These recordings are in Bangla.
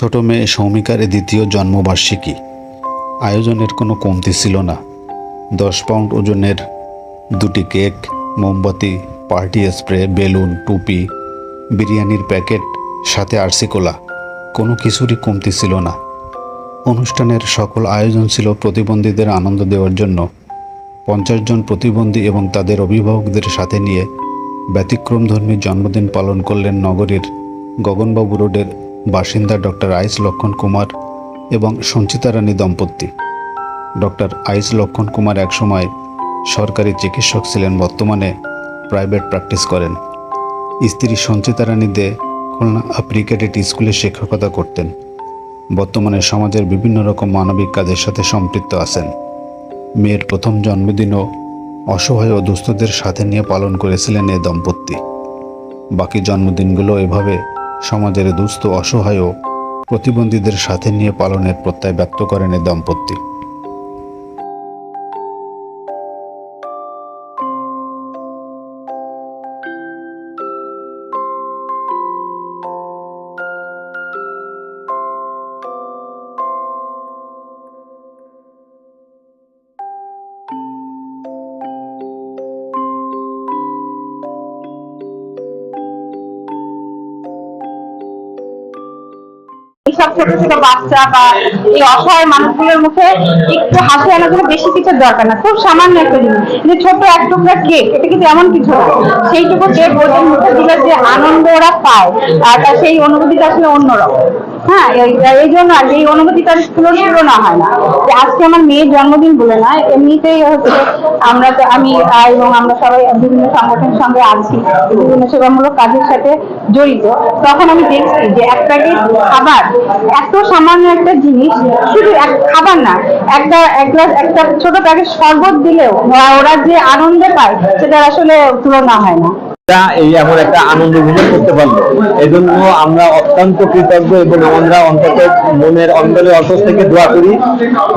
ছোট মেয়ে সৌমিকার দ্বিতীয় জন্মবার্ষিকী। আয়োজনের কোনো কমতি ছিল না। দশ পাউন্ড ওজনের দুটি কেক, মোমবাতি, পার্টি স্প্রে, বেলুন, টুপি, বিরিয়ানির প্যাকেট, সাথে আরসি কোলা, কোনো কিছুরই কমতি ছিল না। অনুষ্ঠানের সকল আয়োজন ছিল প্রতিবন্ধীদের আনন্দ দেওয়ার জন্য। পঞ্চাশ জন প্রতিবন্ধী এবং তাদের অভিভাবকদের সাথে নিয়ে ব্যতিক্রমধর্মী জন্মদিন পালন করলেন নগরীর গগনবাবু রোডের বাসিন্দা ডক্টর আইস লক্ষণ কুমার এবং সঞ্চিতা রানী দম্পতি। ডক্টর আইস লক্ষণ কুমার একসময় সরকারি চিকিৎসক ছিলেন, বর্তমানে প্রাইভেট প্র্যাকটিস করেন। স্ত্রী সঞ্চিতা রানী দে খুলনা আপ্রিকেটেড স্কুলে শিক্ষকতা করতেন। বর্তমানে সমাজের বিভিন্ন রকম মানবিক কাজের সাথে সম্পৃক্ত আছেন। মেয়ের প্রথম জন্মদিনও অসহায় ও দুস্থদের সাথে নিয়ে পালন করেছিলেন এ দম্পতি। বাকি জন্মদিনগুলো এভাবে সমাজের দুস্থ অসহায় প্রতিবন্ধীদের সাথে নিয়ে পালনের প্রত্যয় ব্যক্ত করেন এ দম্পতি। এইসব ছোট ছোট বাচ্চা বা এই অসহায় মানুষগুলোর মুখে একটু হাসি আনার জন্য বেশি কিছু দরকার না। খুব সামান্য একটা জিনিস। কিন্তু ছোট এক টুকরা কেক এটা কিন্তু এমন কিছু না। সেইটুকু কেক ওদের মুখে দিলে যে আনন্দ ওরা পায়। আর তার সেই অনুভূতিটা আসলে অন্যরকম। হ্যাঁ এই- জন্য আর এই অনুভূতিটার তুলনা তুলনা হয় না। যে আজকে আমার মেয়ের জন্মদিন বলে না, এমনিতেই হচ্ছে আমরা তো, আমি এবং আমরা সবাই বিভিন্ন সংগঠনের সঙ্গে আছি, বিভিন্ন সেবামূলক কাজের সাথে জড়িত। তখন আমি দেখছি যে এক প্যাকেট খাবার, এত সামান্য একটা জিনিস, শুধু এক খাবার না একটা এক গ্লাস, একটা ছোট প্যাকেট শরবত দিলেও ওরা যে আনন্দ পায় সেটা আসলে তুলনা হয় না। তা এই এমন একটা আনন্দ উপভোগ করতে পারল। এই জন্য আমরা অত্যন্ত কৃতজ্ঞ এবং আমরা অন্তত মনের অন্তরে থেকে দোয়া করি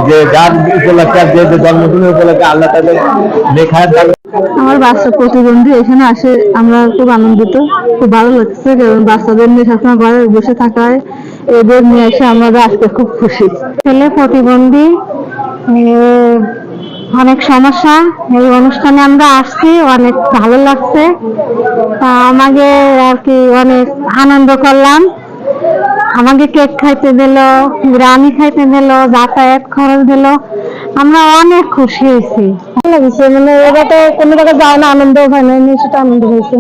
যে যার উপলক্ষে যে যে জন্মদিনের উপলক্ষে আল্লাহ তাদের লেখার আমার বাচ্চা প্রতিবন্ধী এখানে আসে আমরা খুব আনন্দিত খুব ভালো লাগছে কারণ বাচ্চাদের নিয়ে সবসময় ঘরে বসে থাকায় এদের নিয়ে এসে আমরা আসতে খুব খুশি। ছেলে প্রতিবন্ধী অনেক সমস্যা। এই অনুষ্ঠানে আমরা আসছি, অনেক ভালো লাগছে। তা আমাকে আর কি অনেক আনন্দ করলাম। আমাকে কেক খাইতে দিল, বিরিয়ানি খাইতে দিল, যাতায়াত খরচ দিল। আমরা অনেক খুশি হয়েছি। ভালো লাগছে মানে এবার তো কোনো জায়গায় যায় না, আনন্দ হয় না সেটা আনন্দ হয়েছে।